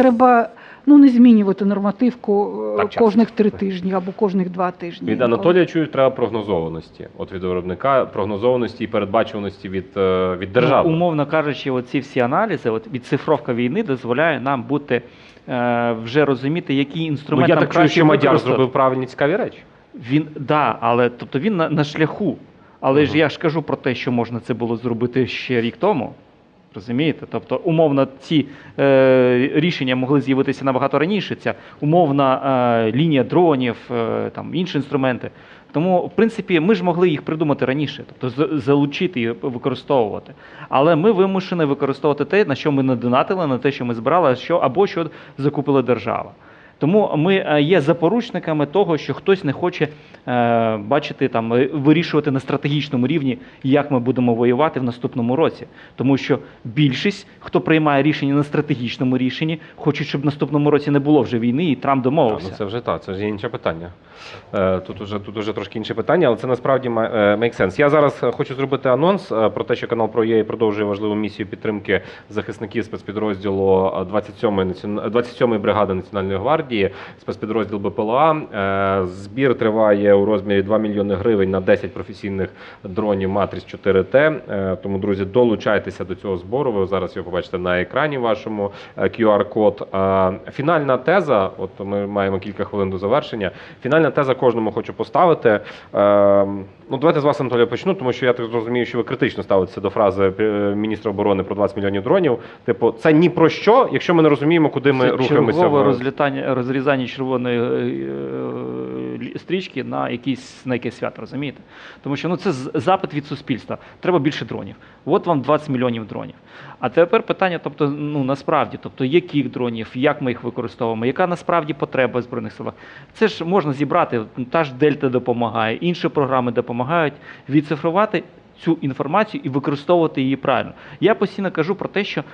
треба ну не змінювати нормативку е, Так часто. кожних три тижні або кожних два тижні. Від Анатолія чую, треба прогнозованості. От від виробника прогнозованості і передбачуваності від, е, від держави. Ну, умовно кажучи, оці всі аналізи, от відцифровка війни дозволяє нам бути е, вже розуміти, які ну, інструменти я нам так чую, що Мадяр зробив правильні цікаві речі. Він да, але тобто він на, на шляху. Але ж я ж кажу про те, що можна це було зробити ще рік тому. Розумієте? Тобто, умовно, ці е, рішення могли з'явитися набагато раніше. Ця умовна е, лінія дронів, е, там інші інструменти. Тому, в принципі, ми ж могли їх придумати раніше, тобто залучити і використовувати. Але ми вимушені використовувати те, на що ми не донатили, на те, що ми збирали, що або що закупила держава. Тому ми е, є запоручниками того, що хтось не хоче е, бачити там е, вирішувати на стратегічному рівні, як ми будемо воювати в наступному році. Тому що більшість, хто приймає рішення на стратегічному рішенні, хочуть, щоб в наступному році не було вже війни, і Трамп домовився. ну це вже так, це є інше питання. Тут уже, тут уже трошки інше питання, але це насправді make sense. Я зараз хочу зробити анонс про те, що канал ProUA продовжує важливу місію підтримки захисників спецпідрозділу е, 27-ї, націон- 27-ї бригади Національної гвардії, спецпідрозділ БПЛА. Е, Збір триває у розмірі 2 мільйони гривень на 10 професійних дронів Матрix 4T. Е, Тому, друзі, долучайтеся до цього збору. Ви зараз його побачите на екрані вашому е, QR-код. Фінальна теза, от ми маємо кілька хвилин до завершення. Фінальна теза кожному хочу поставити. Ну, давайте з вас, Анатолія, почну, тому що я так розумію, що ви критично ставитеся до фрази е, міністра оборони про 20 мільйонів дронів. Типу, це ні про що, якщо ми не розуміємо, куди ми Це рухаємося. в- розлітання, розрізання червоної е, е, стрічки на якийсь на якесь свято, розумієте? Тому що ну це запит від суспільства. Треба більше дронів. От вам 20 мільйонів дронів. А тепер питання, тобто, ну насправді, тобто, яких дронів, як ми їх використовуємо, яка насправді потреба в збройних силах. Це ж можна зібрати. Та ж Дельта допомагає, інші програми допомагають відцифрувати цю інформацію і використовувати її правильно. Я постійно кажу про те, що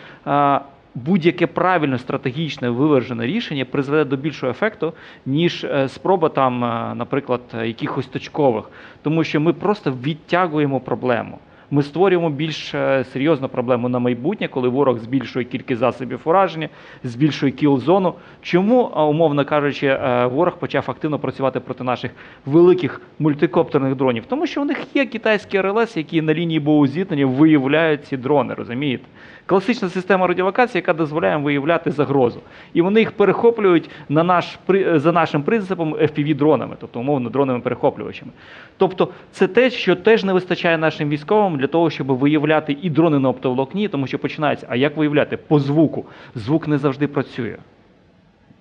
будь-яке правильно стратегічне вивержене рішення призведе до більшого ефекту, ніж е, спроба там, е, наприклад, якихось точкових, тому що ми просто відтягуємо проблему. Ми створюємо більш е, серйозну проблему на майбутнє, коли ворог збільшує кількість засобів ураження, збільшує кіл-зону. Чому, умовно кажучи, е, ворог почав активно працювати проти наших великих мультикоптерних дронів? Тому що у них є китайські РЛС, які на лінії боєзіткнення виявляють ці дрони, розумієте? Класична система радіолокації, яка дозволяє виявляти загрозу. І вони їх перехоплюють на наш, за нашим принципом FPV-дронами, тобто умовно дронами-перехоплювачами. Тобто це те, що теж не вистачає нашим військовим для того, щоб виявляти і дрони на оптоволокні, тому що починається, а як виявляти? По звуку. Звук не завжди працює.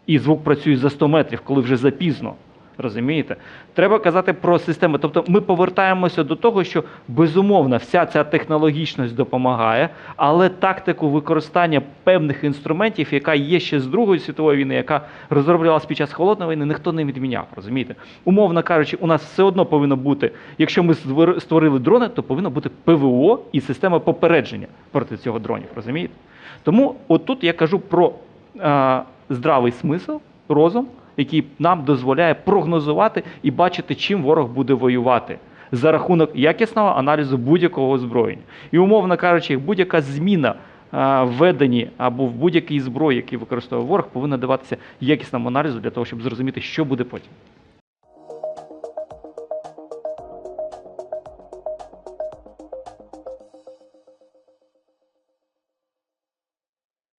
І звук працює за 100 метрів, коли вже запізно. Розумієте? Треба казати про системи. Тобто ми повертаємося до того, що безумовно вся ця технологічність допомагає, але тактику використання певних інструментів, яка є ще з Другої світової війни, яка розроблялась під час холодної війни, ніхто не відміняв. Розумієте? Умовно кажучи, у нас все одно повинно бути, якщо ми створ- створили дрони, то повинно бути ПВО і система попередження проти цього дронів. Розумієте? Тому отут я кажу про е, здравий смисл, розум, який нам дозволяє прогнозувати і бачити, чим ворог буде воювати за рахунок якісного аналізу будь-якого озброєння. І, умовно кажучи, будь-яка зміна введені або в будь-якій зброї, який використовує ворог, повинна даватися якісному аналізу для того, щоб зрозуміти, що буде потім.